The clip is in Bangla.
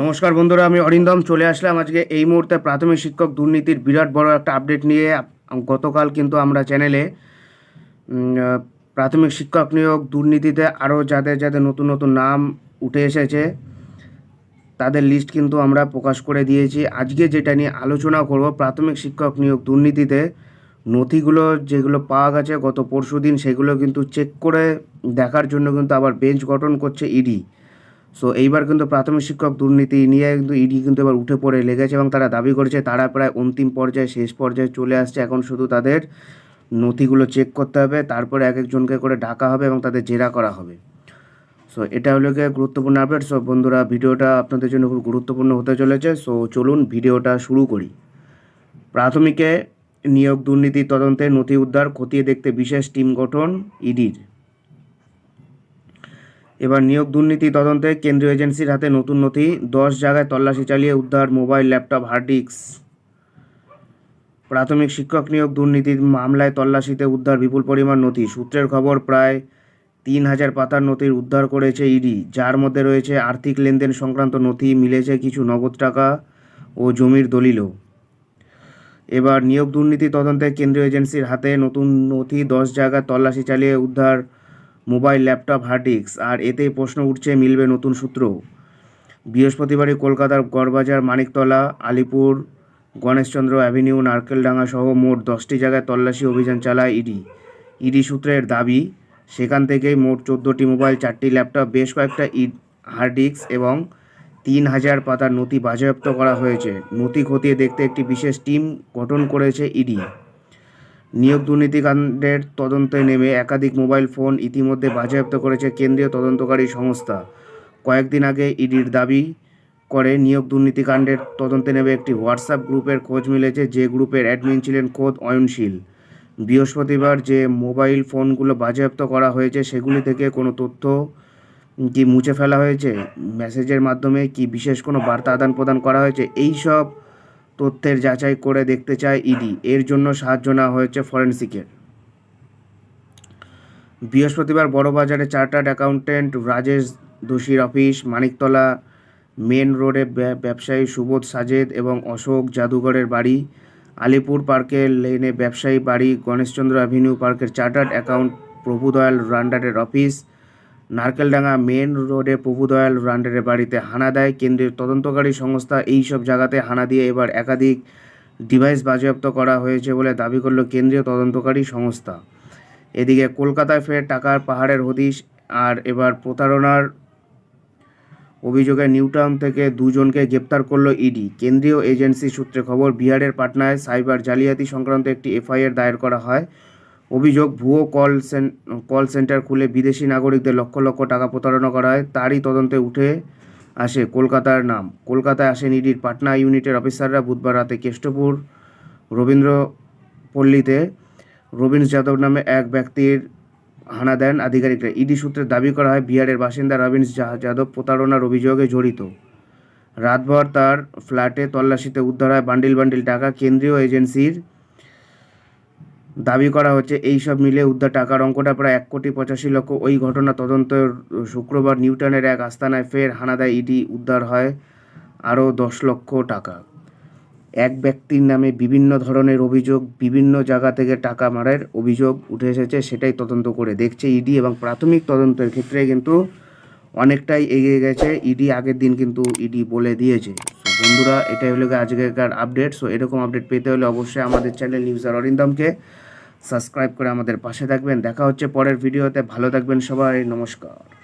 নমস্কার বন্ধুরা, আমি অরিন্দম। চলে আসলাম আজকে এই মুহূর্তে প্রাথমিক শিক্ষক দুর্নীতির বিরাট বড় একটা আপডেট নিয়ে। গতকাল কিন্তু আমরা চ্যানেলে প্রাথমিক শিক্ষক নিয়োগ দুর্নীতিতে আরও যাদের যাদের নতুন নতুন নাম উঠে এসেছে, তাদের লিস্ট কিন্তু আমরা প্রকাশ করে দিয়েছি। আজকে যেটা নিয়ে আলোচনা করব, প্রাথমিক শিক্ষক নিয়োগ দুর্নীতিতে, নথিগুলো যেগুলো পাওয়া গেছে গত পরশু দিন সেগুলো কিন্তু চেক করে দেখার জন্য কিন্তু আবার বেঞ্চ গঠন করছে ইডি সো এইবার কিন্তু প্রাথমিক শিক্ষক দুর্নীতি নিয়ে কিন্তু ইডি কিন্তু এবার উঠে পড়ে লেগেছে এবং তারা দাবি করেছে, তারা প্রায় অন্তিম পর্যায়ে, শেষ পর্যায়ে চলে আসছে। এখন শুধু তাদের নথিগুলো চেক করতে হবে, তারপরে এক একজনকে করে ডাকা হবে এবং তাদের জেরা করা হবে। সো এটা হলো গিয়ে গুরুত্বপূর্ণ আপডেট সো বন্ধুরা, ভিডিওটা আপনাদের জন্য খুব গুরুত্বপূর্ণ হতে চলেছে। সো চলুন ভিডিওটা শুরু করি। প্রাথমিকে নিয়োগ দুর্নীতি তদন্তে নথি উদ্ধার, খতিয়ে দেখতে বিশেষ টিম গঠন, ইডির। এবার নিয়োগ দুর্নীতি তদন্তে কেন্দ্রীয় এজেন্সির হাতে নতুন নথি, দশ জায়গায় তল্লাশি চালিয়ে উদ্ধার মোবাইল, ল্যাপটপ, হার্ড ডিস্ক। প্রাথমিক শিক্ষক নিয়োগ দুর্নীতির মামলায় তল্লাশিতে উদ্ধার বিপুল পরিমাণ নথি। সূত্রের খবর, প্রায় তিন হাজার পাতার নথির উদ্ধার করেছে ইডি, যার মধ্যে রয়েছে আর্থিক লেনদেন সংক্রান্ত নথি, মিলেছে কিছু নগদ টাকা ও জমির দলিলও। এবার নিয়োগ দুর্নীতি তদন্তে কেন্দ্রীয় এজেন্সির হাতে নতুন নথি, দশ জায়গায় তল্লাশি চালিয়ে উদ্ধার মোবাইল, ল্যাপটপ, হার্ড ডিস্ক, আর এতেই প্রশ্ন উঠছে, মিলবে নতুন সূত্র। বৃহস্পতিবারই কলকাতার গড়বাজার, মানিকতলা, আলিপুর, গণেশচন্দ্র অ্যাভিনিউ, নারকেলডাঙ্গা সহ মোট দশটি জায়গায় তল্লাশি অভিযান চালায় ইডি। ইডি সূত্রের দাবি, সেখান থেকেই মোট চোদ্দোটি মোবাইল, চারটি ল্যাপটপ, বেশ কয়েকটা ইড, হার্ড ডিস্ক এবং তিন হাজার পাতার নথি বাজেয়াপ্ত করা হয়েছে। নথি খতিয়ে দেখতে একটি বিশেষ টিম গঠন করেছে ইডি। নিয়োগ দুর্নীতিকাণ্ডের তদন্তে নেমে একাধিক মোবাইল ফোন ইতিমধ্যে বাজেয়াপ্ত করেছে কেন্দ্রীয় তদন্তকারী সংস্থা। কয়েকদিন আগে ইডির দাবি করে নিয়োগ দুর্নীতিকাণ্ডের তদন্তে নেমে একটি হোয়াটসঅ্যাপ গ্রুপের খোঁজ মিলেছে যে গ্রুপের অ্যাডমিন ছিলেন খোদ অয়নশীল। বৃহস্পতিবার যে মোবাইল ফোনগুলো বাজেয়াপ্ত করা হয়েছে সেগুলি থেকে কোনো তথ্য কি মুছে ফেলা হয়েছে? মেসেজের মাধ্যমে কি বিশেষ কোনো বার্তা আদান প্রদান করা হয়েছে? এই সব তথ্যের যাচাই করে দেখতে চায় ইডি। এর জন্য সাহায্য নেওয়া হয়েছে ফরেন্সিকের। বৃহস্পতিবার বড়বাজারে চার্টার্ড অ্যাকাউন্টেন্ট রাজেশ দোষীর অফিস, মানিকতলা মেন রোডে ব্য- ব্যবসায়ী সুবোধ সাজেদ এবং অশোক জাদুঘরের বাড়ি, আলিপুর পার্কের লেনে ব্যবসায়ী বাড়ি, গণেশচন্দ্র অ্যাভিনিউ পার্কের চার্টার্ড অ্যাকাউন্ট প্রভুদয়াল রান্ডারের অফিস নারকেলডাঙ্গা মেন রোডে প্রভুদয়াল রান্ডারের বাড়িতে হানা দেয় কেন্দ্রীয় তদন্তকারী সংস্থা। এই সব জায়গাতে হানা দিয়ে এবার একাধিক ডিভাইস বাজেয়াপ্ত করা হয়েছে বলে দাবি করল কেন্দ্রীয় তদন্তকারী সংস্থা। এদিকে কলকাতায় ফের টাকার পাহাড়ের হদিশ আর এবার প্রতারণার অভিযোগে নিউটাউন থেকে দুজনকে গ্রেপ্তার করল ইডি। কেন্দ্রীয় এজেন্সি সূত্রে খবর, বিহারের পাটনায় সাইবার জালিয়াতি সংক্রান্ত একটি এফআইআর দায়ের করা হয়। অভিযোগ, ভুয়ো কল কল সেন্টার খুলে বিদেশি নাগরিকদের লক্ষ লক্ষ টাকা প্রতারণা করা হয়। তারই তদন্তে উঠে আসে কলকাতার নাম। কলকাতায় আসেন ইডির পাটনা ইউনিটের অফিসাররা বুধবার রাতে কেষ্টপুর রবীন্দ্রপল্লীতে। রবীন্দ্র যাদব নামে এক ব্যক্তির হানা দেন আধিকারিকরা। ইডি সূত্রে দাবি করা হয়, বিহারের বাসিন্দা রবীন্দ্র যাদব প্রতারণার অভিযোগে জড়িত। রাতভর তার ফ্ল্যাটে তল্লাশিতে উদ্ধার হয়। বান্ডিল বান্ডিল টাকা কেন্দ্রীয় এজেন্সির দাবি করা হচ্ছে, এই সব মিলে উদ্ধার টাকার অঙ্কটা প্রায় এক কোটি পঁচাশি লক্ষ। ওই ঘটনা তদন্তের শুক্রবার নিউটনের এক আস্তানায় ফের হানা দেয় ইডি। উদ্ধার হয় আরও দশ লক্ষ টাকা। এক ব্যক্তির নামে বিভিন্ন ধরনের অভিযোগ, বিভিন্ন জায়গা থেকে টাকা মারার অভিযোগ উঠে এসেছে, সেটাই তদন্ত করে দেখছে ইডি এবং প্রাথমিক তদন্তের ক্ষেত্রে কিন্তু অনেকটাই এগিয়ে গেছে। ইডি আগের দিন কিন্তু ইডি বলে দিয়েছে। বন্ধুরা, এটাই হলো আজকেরকার আপডেট সো এরকম আপডেট পেতে হলে অবশ্যই আমাদের চ্যানেল নিউজ আর অরিন্দমকে সাবস্ক্রাইব করে আমাদের পাশে থাকবেন। দেখা হচ্ছে পরের ভিডিওতে। ভালো থাকবেন সবাই। নমস্কার।